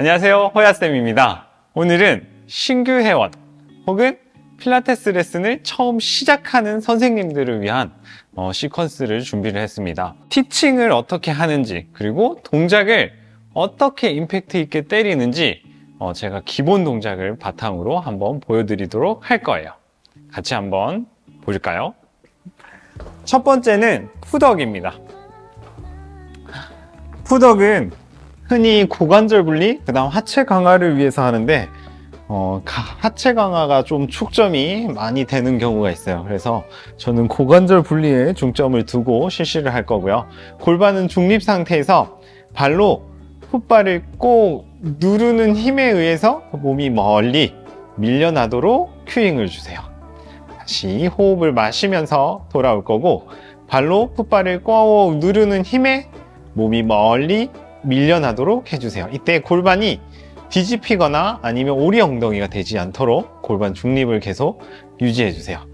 안녕하세요. 호야쌤입니다. 오늘은 신규 회원 혹은 필라테스 레슨을 처음 시작하는 선생님들을 위한 어, 시퀀스를 준비를 했습니다. 티칭을 어떻게 하는지 그리고 동작을 어떻게 임팩트 있게 때리는지 어, 제가 기본 동작을 바탕으로 한번 보여드리도록 할 거예요. 같이 한번 볼까요? 첫 번째는 푸덕입니다. 푸덕은 흔히 고관절 분리, 그 다음 하체 강화를 위해서 하는데, 어, 가- 하체 강화가 좀 축점이 많이 되는 경우가 있어요. 그래서 저는 고관절 분리에 중점을 두고 실시를 할 거고요. 골반은 중립 상태에서 발로 풋발을 꼭 누르는 힘에 의해서 몸이 멀리 밀려나도록 큐잉을 주세요. 다시 호흡을 마시면서 돌아올 거고, 발로 풋발을 꼭 누르는 힘에 몸이 멀리 밀려나도록 해주세요. 이때 골반이 뒤집히거나 아니면 오리 엉덩이가 되지 않도록 골반 중립을 계속 유지해 주세요.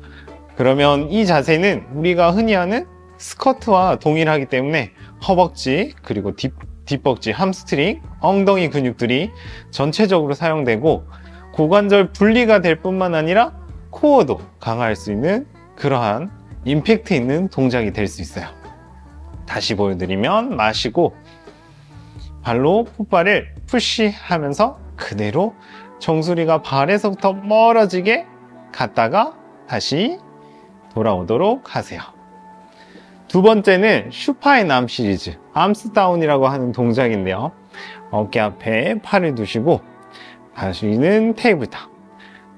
그러면 이 자세는 우리가 흔히 하는 스쿼트와 동일하기 때문에 허벅지 그리고 뒷, 뒷벅지, 함스트링, 엉덩이 근육들이 전체적으로 사용되고 고관절 분리가 될 뿐만 아니라 코어도 강화할 수 있는 그러한 임팩트 있는 동작이 될 수 있어요. 다시 보여드리면 마시고 발로 풋발을 푸시하면서 그대로 정수리가 발에서부터 멀어지게 갔다가 다시 돌아오도록 하세요. 두 번째는 슈파의 남 시리즈 암스다운이라고 하는 동작인데요. 어깨 앞에 팔을 두시고 다시는 테이블 탑.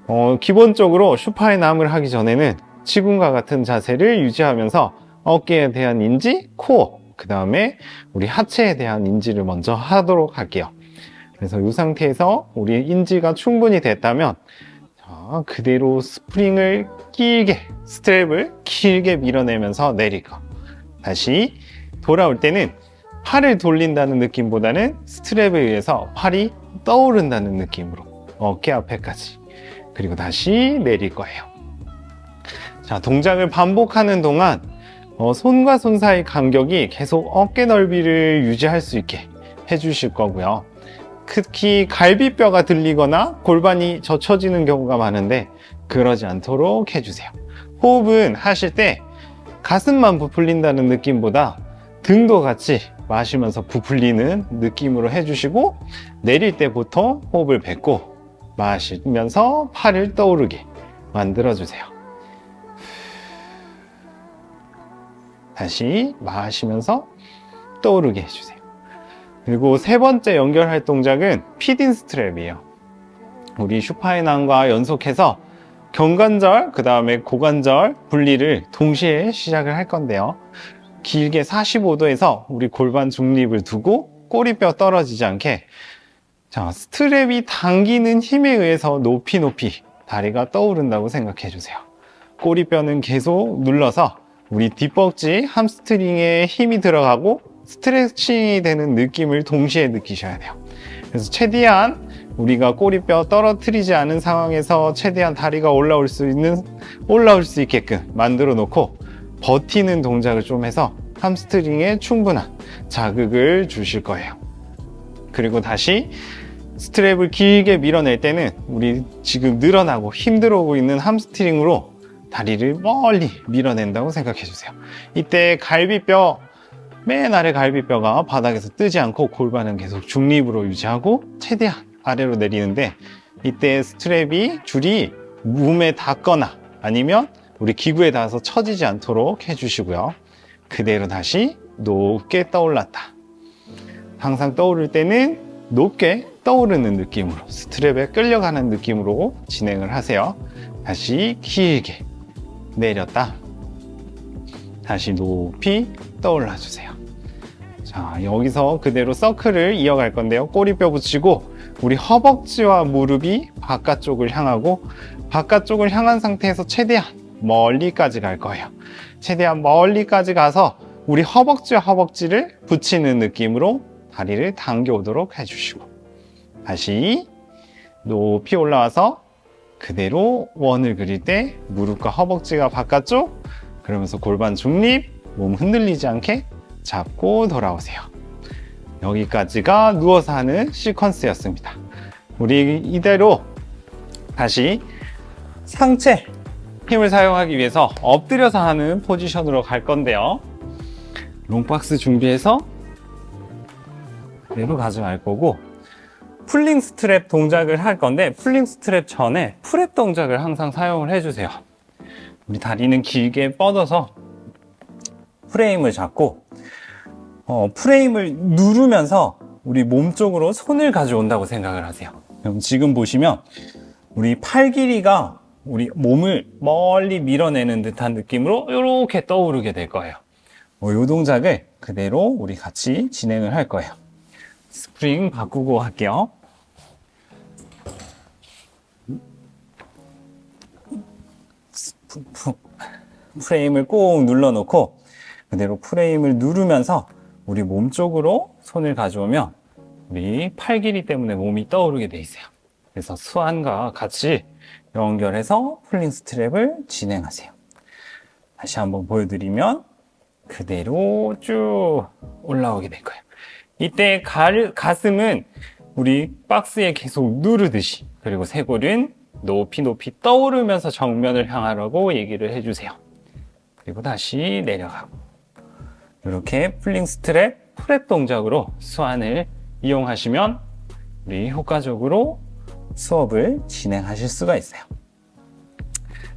어, 기본적으로 슈파의 남을 하기 전에는 지금과 같은 자세를 유지하면서 어깨에 대한 인지, 코어, 그 다음에 우리 하체에 대한 인지를 먼저 하도록 할게요. 그래서 이 상태에서 우리 인지가 충분히 됐다면 자, 그대로 스프링을 길게, 스트랩을 길게 밀어내면서 내리고 다시 돌아올 때는 팔을 돌린다는 느낌보다는 스트랩에 의해서 팔이 떠오른다는 느낌으로 어깨 앞에까지 그리고 다시 내릴 거예요. 자, 동작을 반복하는 동안 어, 손과 손 사이 간격이 계속 어깨 넓이를 유지할 수 있게 해주실 거고요. 특히 갈비뼈가 들리거나 골반이 젖혀지는 경우가 많은데 그러지 않도록 해주세요. 호흡은 하실 때 가슴만 부풀린다는 느낌보다 등도 같이 마시면서 부풀리는 느낌으로 해주시고 내릴 때 보통 호흡을 뱉고 마시면서 팔을 떠오르게 만들어주세요. 다시 마시면서 떠오르게 해주세요. 그리고 세 번째 연결할 동작은 피딘 스트랩이에요. 우리 슈파인함과 연속해서 경관절, 그 다음에 고관절 분리를 동시에 시작을 할 건데요. 길게 45도에서 우리 골반 중립을 두고 꼬리뼈 떨어지지 않게 자, 스트랩이 당기는 힘에 의해서 높이 높이 다리가 떠오른다고 생각해 주세요. 꼬리뼈는 계속 눌러서 우리 뒷벅지 함스트링에 힘이 들어가고 스트레칭이 되는 느낌을 동시에 느끼셔야 돼요. 그래서 최대한 우리가 꼬리뼈 떨어뜨리지 않은 상황에서 최대한 다리가 올라올 수 있는 올라올 수 있게끔 만들어 놓고 버티는 동작을 좀 해서 함스트링에 충분한 자극을 주실 거예요. 그리고 다시 스트랩을 길게 밀어낼 때는 우리 지금 늘어나고 힘들어 오고 있는 함스트링으로 다리를 멀리 밀어낸다고 생각해 주세요. 이때 갈비뼈, 맨 아래 갈비뼈가 바닥에서 뜨지 않고 골반은 계속 중립으로 유지하고 최대한 아래로 내리는데 이때 스트랩이 줄이 몸에 닿거나 아니면 우리 기구에 닿아서 처지지 않도록 해주시고요. 그대로 다시 높게 떠올랐다. 항상 떠오를 때는 높게 떠오르는 느낌으로 스트랩에 끌려가는 느낌으로 진행을 하세요. 다시 길게 내렸다. 다시 높이 떠올라 주세요. 자, 여기서 그대로 서클을 이어갈 건데요. 꼬리뼈 붙이고 우리 허벅지와 무릎이 바깥쪽을 향하고 바깥쪽을 향한 상태에서 최대한 멀리까지 갈 거예요. 최대한 멀리까지 가서 우리 허벅지와 허벅지를 붙이는 느낌으로 다리를 당겨 오도록 해주시고 다시 높이 올라와서 그대로 원을 그릴 때 무릎과 허벅지가 바깥쪽 그러면서 골반 중립 몸 흔들리지 않게 잡고 돌아오세요 여기까지가 누워서 하는 시퀀스였습니다. 우리 이대로 다시 상체 힘을 사용하기 위해서 엎드려서 하는 포지션으로 갈 건데요. 롱박스 준비해서 그대로 가져갈 거고 풀링 스트랩 동작을 할 건데 풀링 스트랩 전에 프랩 동작을 항상 사용을 해주세요. 우리 다리는 길게 뻗어서 프레임을 잡고 어, 프레임을 누르면서 우리 몸 쪽으로 손을 가져온다고 생각을 하세요. 그럼 지금 보시면 우리 팔 길이가 우리 몸을 멀리 밀어내는 듯한 느낌으로 이렇게 떠오르게 될 거예요. 이 동작을 그대로 우리 같이 진행을 할 거예요. 스프링 바꾸고 할게요. 프레임을 꼭 눌러놓고 그대로 프레임을 누르면서 우리 몸 쪽으로 손을 가져오면 우리 팔 길이 때문에 몸이 떠오르게 돼 있어요. 그래서 수완과 같이 연결해서 풀링 스트랩을 진행하세요. 다시 한번 보여드리면 그대로 쭉 올라오게 될 거예요. 이때 가, 가슴은 우리 박스에 계속 누르듯이 그리고 쇄골은 높이 높이 떠오르면서 정면을 향하라고 얘기를 해주세요. 그리고 다시 내려가고 이렇게 풀링 스트랩 프랩 동작으로 수완을 이용하시면 우리 효과적으로 수업을 진행하실 수가 있어요.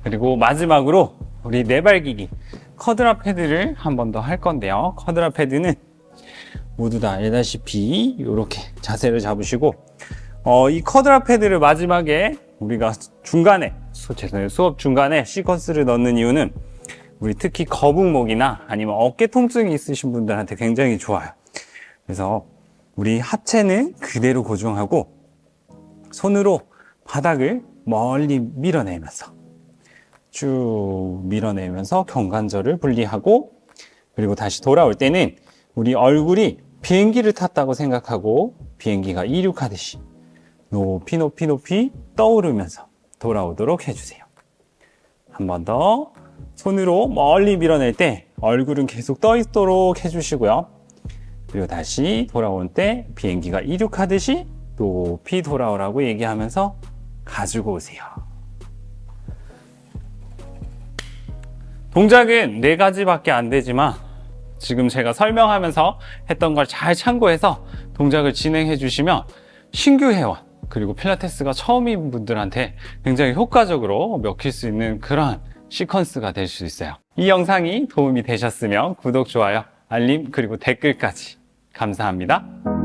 그리고 마지막으로 우리 네발기기 커드라 패드를 한 번 더 할 건데요. 커드라 패드는 모두 다 알다시피 이렇게 자세를 잡으시고 어, 이 커드라 패드를 마지막에 우리가 중간에 수, 죄송해요. 수업 중간에 시퀀스를 넣는 이유는 우리 특히 거북목이나 아니면 어깨 통증이 있으신 분들한테 굉장히 좋아요. 그래서 우리 하체는 그대로 고정하고 손으로 바닥을 멀리 밀어내면서 쭉 밀어내면서 경관절을 분리하고 그리고 다시 돌아올 때는 우리 얼굴이 비행기를 탔다고 생각하고 비행기가 이륙하듯이 높이 높이 높이 떠오르면서 돌아오도록 해주세요. 한 번 더 손으로 멀리 밀어낼 때 얼굴은 계속 떠 있도록 해주시고요. 그리고 다시 돌아올 때 비행기가 이륙하듯이 높이 돌아오라고 얘기하면서 가지고 오세요. 동작은 네 가지밖에 안 되지만 지금 제가 설명하면서 했던 걸 잘 참고해서 동작을 진행해 주시면 신규 회원 그리고 필라테스가 처음인 분들한테 굉장히 효과적으로 먹힐 수 있는 그러한 시퀀스가 될 수 있어요. 이 영상이 도움이 되셨으면 구독, 좋아요, 알림, 그리고 댓글까지 감사합니다.